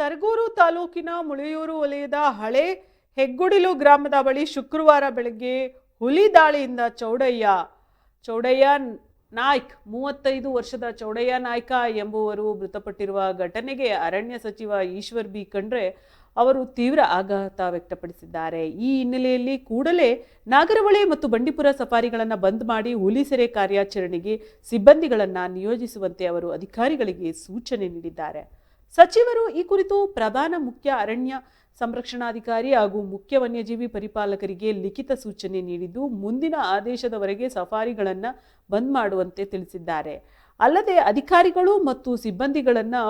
ಸರಗೂರು ತಾಲೂಕಿನ ಮುಳಿಯೂರು ವಲಯದ ಹಳೆ ಹೆಗ್ಗುಡಿಲು ಗ್ರಾಮದ ಬಳಿ ಶುಕ್ರವಾರ ಬೆಳಗ್ಗೆ ಹುಲಿ ದಾಳಿಯಿಂದ ಚೌಡಯ್ಯ ಚೌಡಯ್ಯ ನಾಯ್ಕ್, ಮೂವತ್ತೈದು ವರ್ಷದ ಚೌಡಯ್ಯ ನಾಯ್ಕ ಎಂಬುವರು ಮೃತಪಟ್ಟಿರುವ ಘಟನೆಗೆ ಅರಣ್ಯ ಸಚಿವ ಈಶ್ವರ್ ಬಿ. ಖಂಡ್ರೆ ಅವರು ತೀವ್ರ ಆಘಾತ ವ್ಯಕ್ತಪಡಿಸಿದ್ದಾರೆ. ಈ ಹಿನ್ನೆಲೆಯಲ್ಲಿ ಕೂಡಲೇ ನಾಗರಹೊಳೆ ಮತ್ತು ಬಂಡೀಪುರ ಸಫಾರಿಗಳನ್ನು ಬಂದ್ ಮಾಡಿ ಹುಲಿ ಸೆರೆ ಕಾರ್ಯಾಚರಣೆಗೆ ಸಿಬ್ಬಂದಿಗಳನ್ನು ನಿಯೋಜಿಸುವಂತೆ ಅವರು ಅಧಿಕಾರಿಗಳಿಗೆ ಸೂಚನೆ ನೀಡಿದ್ದಾರೆ. ಸಚಿವರು ಈ ಕುರಿತು ಪ್ರಧಾನ ಮುಖ್ಯ ಅರಣ್ಯ ಸಂರಕ್ಷಣಾಧಿಕಾರಿ ಹಾಗೂ ಮುಖ್ಯ ವನ್ಯಜೀವಿ ಪರಿಪಾಲಕರಿಗೆ ಲಿಖಿತ ಸೂಚನೆ ನೀಡಿದ್ದು, ಮುಂದಿನ ಆದೇಶದವರೆಗೆ ಸಫಾರಿಗಳನ್ನು ಬಂದ್ ಮಾಡುವಂತೆ ತಿಳಿಸಿದ್ದಾರೆ. ಅಲ್ಲದೆ ಅಧಿಕಾರಿಗಳು ಮತ್ತು ಸಿಬ್ಬಂದಿಗಳನ್ನು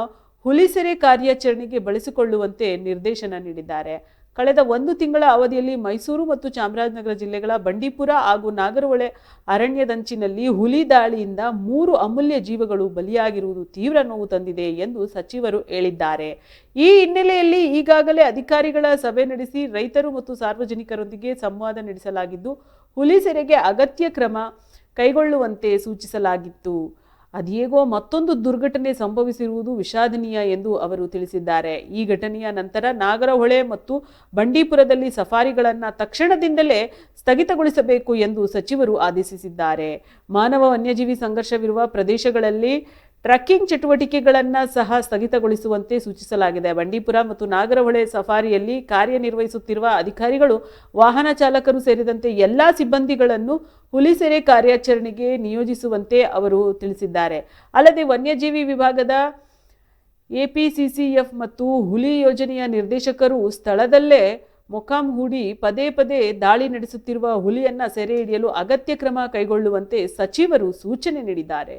ಹುಲಿಸೆರೆ ಕಾರ್ಯಾಚರಣೆಗೆ ಬಳಸಿಕೊಳ್ಳುವಂತೆ ನಿರ್ದೇಶನ ನೀಡಿದ್ದಾರೆ. ಕಳೆದ ಒಂದು ತಿಂಗಳ ಅವಧಿಯಲ್ಲಿ ಮೈಸೂರು ಮತ್ತು ಚಾಮರಾಜನಗರ ಜಿಲ್ಲೆಗಳ ಬಂಡೀಪುರ ಹಾಗೂ ನಾಗರಹೊಳೆ ಅರಣ್ಯದಂಚಿನಲ್ಲಿ ಹುಲಿ ದಾಳಿಯಿಂದ ಮೂರು ಅಮೂಲ್ಯ ಜೀವಗಳು ಬಲಿಯಾಗಿರುವುದು ತೀವ್ರ ನೋವು ತಂದಿದೆ ಎಂದು ಸಚಿವರು ಹೇಳಿದ್ದಾರೆ. ಈ ಹಿನ್ನೆಲೆಯಲ್ಲಿ ಈಗಾಗಲೇ ಅಧಿಕಾರಿಗಳ ಸಭೆ ನಡೆಸಿ ರೈತರು ಮತ್ತು ಸಾರ್ವಜನಿಕರೊಂದಿಗೆ ಸಂವಾದ ನಡೆಸಲಾಗಿದ್ದು, ಹುಲಿ ಸೆರೆಗೆ ಅಗತ್ಯ ಕ್ರಮ ಕೈಗೊಳ್ಳುವಂತೆ ಸೂಚಿಸಲಾಗಿತ್ತು. ಅದೇಗೋ ಮತ್ತೊಂದು ದುರ್ಘಟನೆ ಸಂಭವಿಸಿರುವುದು ವಿಷಾದನೀಯ ಎಂದು ಅವರು ತಿಳಿಸಿದ್ದಾರೆ. ಈ ಘಟನೆಯ ನಂತರ ನಾಗರಹೊಳೆ ಮತ್ತು ಬಂಡೀಪುರದಲ್ಲಿ ಸಫಾರಿಗಳನ್ನು ತಕ್ಷಣದಿಂದಲೇ ಸ್ಥಗಿತಗೊಳಿಸಬೇಕು ಎಂದು ಸಚಿವರು ಆದೇಶಿಸಿದ್ದಾರೆ. ಮಾನವ ವನ್ಯಜೀವಿ ಸಂಘರ್ಷವಿರುವ ಪ್ರದೇಶಗಳಲ್ಲಿ ಟ್ರಕ್ಕಿಂಗ್ ಚಟುವಟಿಕೆಗಳನ್ನು ಸಹ ಸ್ಥಗಿತಗೊಳಿಸುವಂತೆ ಸೂಚಿಸಲಾಗಿದೆ. ಬಂಡೀಪುರ ಮತ್ತು ನಾಗರಹೊಳೆ ಸಫಾರಿಯಲ್ಲಿ ಕಾರ್ಯನಿರ್ವಹಿಸುತ್ತಿರುವ ಅಧಿಕಾರಿಗಳು, ವಾಹನ ಚಾಲಕರು ಸೇರಿದಂತೆ ಎಲ್ಲ ಸಿಬ್ಬಂದಿಗಳನ್ನು ಹುಲಿ ಸೆರೆ ಕಾರ್ಯಾಚರಣೆಗೆ ನಿಯೋಜಿಸುವಂತೆ ಅವರು ತಿಳಿಸಿದ್ದಾರೆ. ಅಲ್ಲದೆ ವನ್ಯಜೀವಿ ವಿಭಾಗದ ಎಪಿಸಿಸಿಎಫ್ ಮತ್ತು ಹುಲಿ ಯೋಜನೆಯ ನಿರ್ದೇಶಕರು ಸ್ಥಳದಲ್ಲೇ ಮೊಕಾಂ ಹೂಡಿ ಪದೇ ಪದೇ ದಾಳಿ ನಡೆಸುತ್ತಿರುವ ಹುಲಿಯನ್ನು ಸೆರೆ ಹಿಡಿಯಲು ಅಗತ್ಯ ಕ್ರಮ ಕೈಗೊಳ್ಳುವಂತೆ ಸಚಿವರು ಸೂಚನೆ ನೀಡಿದ್ದಾರೆ.